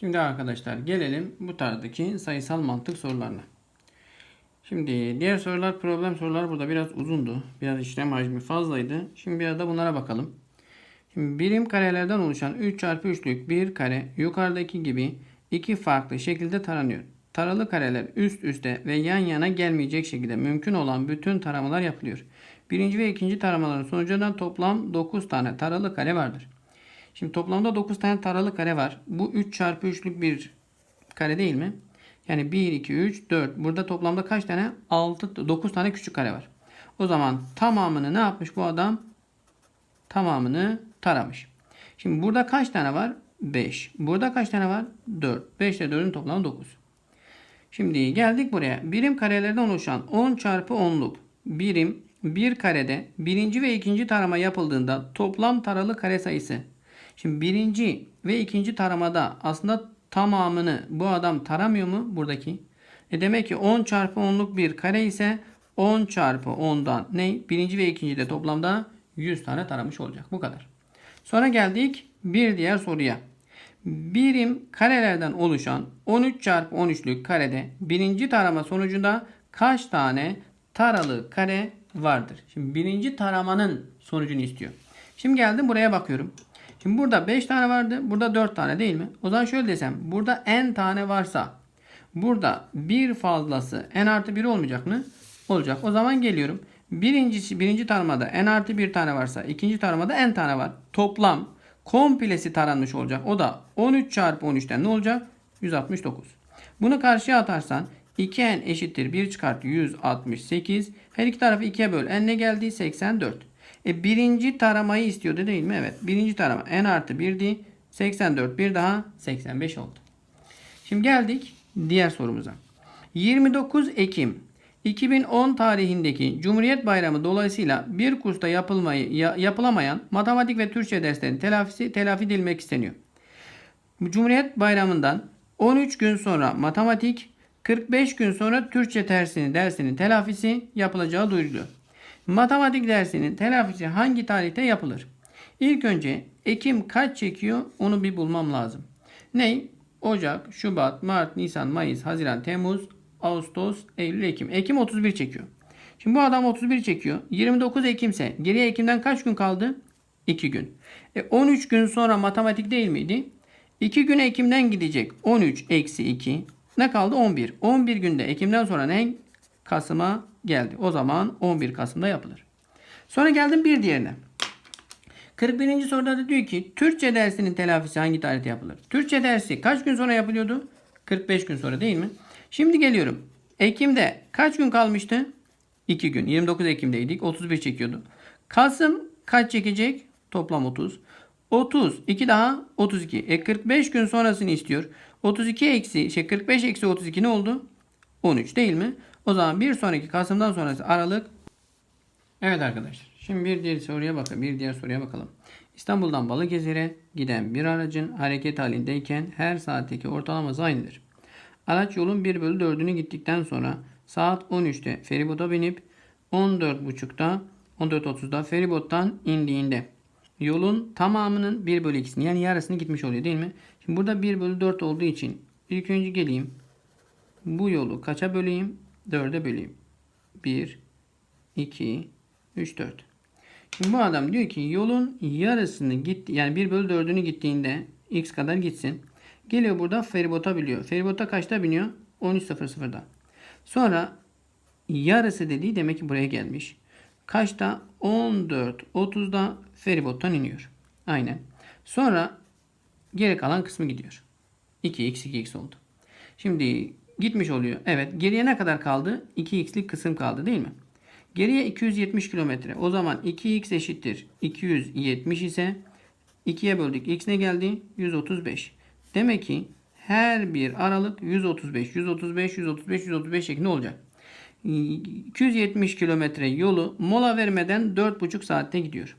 Şimdi arkadaşlar gelelim bu tarzdaki sayısal mantık sorularına. Şimdi diğer sorular problem sorular burada biraz uzundu. Biraz işlem hacmi fazlaydı. Şimdi biraz da bunlara bakalım. Şimdi birim karelerden oluşan 3 çarpı 3'lük bir kare yukarıdaki gibi iki farklı şekilde taranıyor. Taralı kareler üst üste ve yan yana gelmeyecek şekilde mümkün olan bütün taramalar yapılıyor. Birinci ve ikinci taramaların sonucunda toplam 9 tane taralı kare vardır. Şimdi toplamda 9 tane taralı kare var. Bu 3 çarpı 3'lük bir kare değil mi? Yani 1, 2, 3, 4. Burada toplamda kaç tane? 6, 9 tane küçük kare var. O zaman tamamını ne yapmış bu adam? Tamamını taramış. Şimdi burada kaç tane var? 5. Burada kaç tane var? 4. 5 ile 4'ün toplamı 9. Şimdi geldik buraya. Birim karelerden oluşan 10 çarpı 10'luk birim bir karede birinci ve ikinci tarama yapıldığında toplam taralı kare sayısı. Şimdi birinci ve ikinci taramada aslında tamamını bu adam taramıyor mu buradaki? E demek ki 10 çarpı 10'luk bir kare ise 10 çarpı 10'dan ne? Birinci ve ikinci de toplamda 100 tane taramış olacak. Bu kadar. Sonra geldik bir diğer soruya. Birim karelerden oluşan 13 çarpı 13'lük karede birinci tarama sonucunda kaç tane taralı kare vardır? Şimdi birinci taramanın sonucunu istiyor. Şimdi geldim buraya bakıyorum. Şimdi burada 5 tane vardı. Burada 4 tane değil mi? O zaman şöyle desem. Burada n tane varsa burada bir fazlası n artı 1 olmayacak mı? Olacak. O zaman geliyorum. Birincisi, birinci taramada n artı 1 tane varsa ikinci taramada n tane var. Toplam komplesi taranmış olacak. O da 13 çarpı 13'ten ne olacak? 169. Bunu karşıya atarsan 2n eşittir 1 çıkart 168. Her iki tarafı 2'ye böl. n ne geldi? 84. E birinci taramayı istiyordu değil mi? Evet. Birinci tarama n artı 1'di. 84 bir daha 85 oldu. Şimdi geldik diğer sorumuza. 29 Ekim 2010 tarihindeki Cumhuriyet Bayramı dolayısıyla bir kursta yapılmayı ya- yapılamayan matematik ve Türkçe derslerinin telafisi telafi edilmek isteniyor. Cumhuriyet Bayramı'ndan 13 gün sonra matematik, 45 gün sonra Türkçe dersinin dersinin telafisi yapılacağı duyuruluyor. Matematik dersinin telafisi hangi tarihte yapılır? İlk önce Ekim kaç çekiyor onu bir bulmam lazım. Ney? Ocak, Şubat, Mart, Nisan, Mayıs, Haziran, Temmuz, Ağustos, Eylül, Ekim. Ekim 31 çekiyor. Şimdi bu adam 31 çekiyor. 29 Ekim ise geriye Ekim'den kaç gün kaldı? 2 gün. E 13 gün sonra matematik değil miydi? 2 gün Ekim'den gidecek. 13 eksi 2. Ne kaldı? 11. 11 günde Ekim'den sonra ne? Kasım'a geldi. O zaman 11 Kasım'da yapılır. Sonra geldim bir diğerine. 41. soruda da diyor ki Türkçe dersinin telafisi hangi tarihte yapılır? Türkçe dersi kaç gün sonra yapılıyordu? 45 gün sonra değil mi? Şimdi geliyorum. Ekim'de kaç gün kalmıştı? 2 gün. 29 Ekim'deydik. 31 çekiyordu. Kasım kaç çekecek? Toplam 30. 30. 2 daha 32. E 45 gün sonrasını istiyor. 32 eksi şey 45 eksi 32 ne oldu? 13 değil mi? O zaman bir sonraki Kasım'dan sonrası Aralık. Evet arkadaşlar. Şimdi bir diğer soruya bakalım. Bir diğer soruya bakalım. İstanbul'dan Balıkesir'e giden bir aracın hareket halindeyken her saatteki ortalaması aynıdır. Araç yolun 1 bölü 4'ünü gittikten sonra saat 13'te feribota binip 14.30'da 14.30'da feribottan indiğinde yolun tamamının 1 bölü 2'sini yani yarısını gitmiş oluyor değil mi? Şimdi burada 1 bölü 4 olduğu için ilk önce geleyim. Bu yolu kaça böleyim? 4'e böleyim. 1, 2, 3, 4. Şimdi bu adam diyor ki yolun yarısını gitti yani 1 bölü 4'ünü gittiğinde x kadar gitsin. Geliyor burada feribota biliyor. Feribota kaçta biniyor? 13.00'da. Sonra yarısı dediği demek ki buraya gelmiş. Kaçta? 14.30'da feribottan iniyor. Aynen. Sonra geri kalan kısmı gidiyor. 2x 2x oldu. Şimdi gitmiş oluyor. Evet. Geriye ne kadar kaldı? 2x'lik kısım kaldı değil mi? Geriye 270 kilometre. O zaman 2x eşittir. 270 ise 2'ye böldük. x ne geldi? 135. Demek ki her bir aralık 135, 135, 135, 135 şeklinde olacak. 270 kilometre yolu mola vermeden 4,5 saatte gidiyor.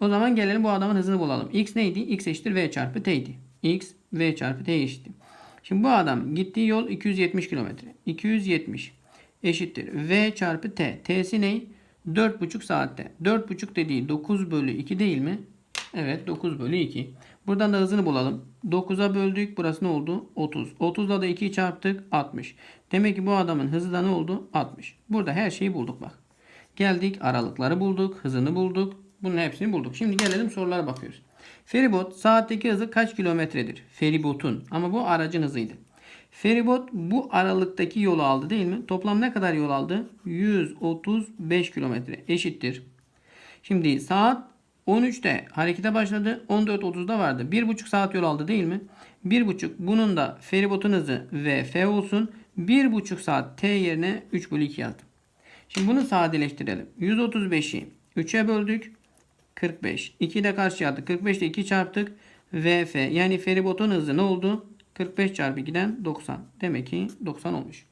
O zaman gelelim bu adamın hızını bulalım. X neydi? X eşittir V çarpı T'ydi. X V çarpı T eşittir. Şimdi bu adam gittiği yol 270 kilometre. 270 eşittir. V çarpı T. T'si ne? 4,5 saatte. 4,5 dediği 9 bölü 2 değil mi? Evet 9 bölü 2. Buradan da hızını bulalım. 9'a böldük. Burası ne oldu? 30. 30'da da 2'yi çarptık. 60. Demek ki bu adamın hızı da ne oldu? 60. Burada her şeyi bulduk bak. Geldik aralıkları bulduk. Hızını bulduk. Bunun hepsini bulduk. Şimdi gelelim sorulara bakıyoruz. Feribot saatteki hızı kaç kilometredir? Feribotun ama bu aracın hızıydı. Feribot bu aralıktaki yolu aldı değil mi? Toplam ne kadar yol aldı? 135 kilometre eşittir. Şimdi saat 13'te harekete başladı. 14.30'da vardı. 1,5 saat yol aldı değil mi? 1,5 bunun da feribotun hızı ve F olsun. 1,5 saat T yerine 3 bölü 2 yazdım. Şimdi bunu sadeleştirelim. 135'i 3'e böldük. 45. 2'yi de karşıya attık. 45 ile 2 çarptık. VF yani feribotun hızı ne oldu? 45 çarpı 2'den 90. Demek ki 90 olmuş.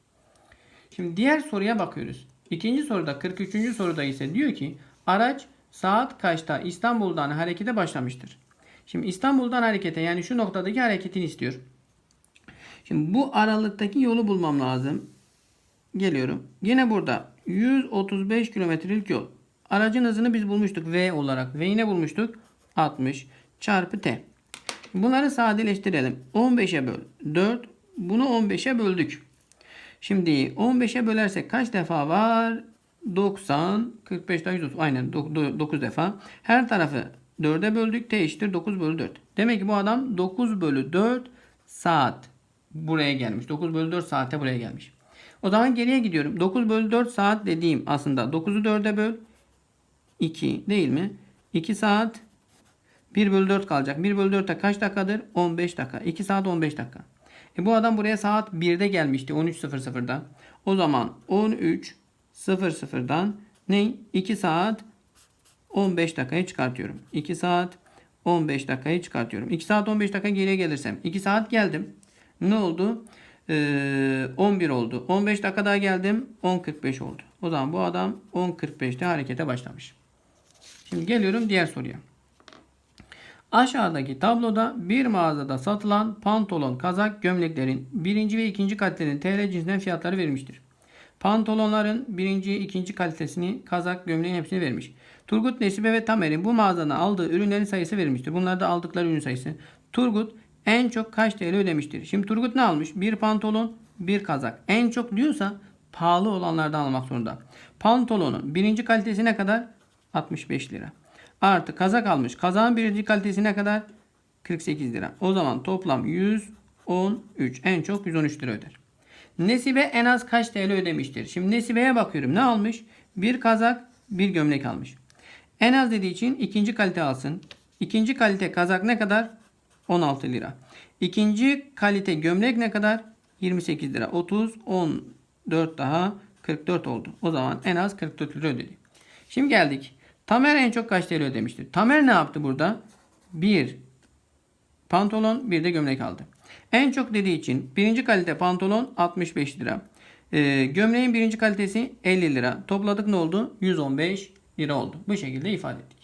Şimdi diğer soruya bakıyoruz. İkinci soruda 43. soruda ise diyor ki araç saat kaçta İstanbul'dan harekete başlamıştır. Şimdi İstanbul'dan harekete yani şu noktadaki hareketini istiyor. Şimdi bu aralıktaki yolu bulmam lazım. Geliyorum. Yine burada 135 kilometrelik yol. Aracın hızını biz bulmuştuk V olarak. V'yi ne bulmuştuk? 60 çarpı T. Bunları sadeleştirelim. 15'e böl 4. Bunu 15'e böldük. Şimdi 15'e bölersek kaç defa var? 90, 45 daha 130. Aynen 9 defa. Her tarafı 4'e böldük. T eşittir 9 bölü 4. Demek ki bu adam 9 bölü 4 saat buraya gelmiş. 9 bölü 4 saate buraya gelmiş. O zaman geriye gidiyorum. 9 bölü 4 saat dediğim aslında 9'u 4'e böl 2 değil mi? 2 saat 1 bölü 4 kalacak. 1 bölü 4'te kaç dakikadır? 15 dakika. 2 saat 15 dakika. E bu adam buraya saat 1'de gelmişti. 13.00'da. O zaman 13.00'dan ne? 2 saat 15 dakikayı çıkartıyorum. 2 saat 15 dakikayı çıkartıyorum. 2 saat 15 dakika geriye gelirsem. 2 saat geldim. Ne oldu? Ee, 11 oldu. 15 dakika daha geldim. 10.45 oldu. O zaman bu adam 10.45'te harekete başlamış. Şimdi geliyorum diğer soruya. Aşağıdaki tabloda bir mağazada satılan pantolon, kazak, gömleklerin birinci ve ikinci kalitenin TL cinsinden fiyatları verilmiştir. Pantolonların birinci, ikinci kalitesini, kazak, gömleğin hepsini vermiş. Turgut, Nesibe ve Tamer'in bu mağazadan aldığı ürünlerin sayısı verilmiştir. Bunlar da aldıkları ürün sayısı. Turgut en çok kaç TL ödemiştir? Şimdi Turgut ne almış? Bir pantolon, bir kazak. En çok diyorsa pahalı olanlardan almak zorunda. Pantolonun birinci kalitesi ne kadar? 65 lira. Artı kazak almış. Kazağın birinci kalitesi ne kadar? 48 lira. O zaman toplam 113. En çok 113 lira öder. Nesibe en az kaç TL ödemiştir? Şimdi Nesibe'ye bakıyorum. Ne almış? Bir kazak, bir gömlek almış. En az dediği için ikinci kalite alsın. İkinci kalite kazak ne kadar? 16 lira. İkinci kalite gömlek ne kadar? 28 lira. 30, 14 daha 44 oldu. O zaman en az 44 lira ödedi. Şimdi geldik. Tamer en çok kaç TL ödemiştir? Tamer ne yaptı burada? Bir pantolon bir de gömlek aldı. En çok dediği için birinci kalite pantolon 65 lira. Ee, gömleğin birinci kalitesi 50 lira. Topladık ne oldu? 115 lira oldu. Bu şekilde ifade ettik.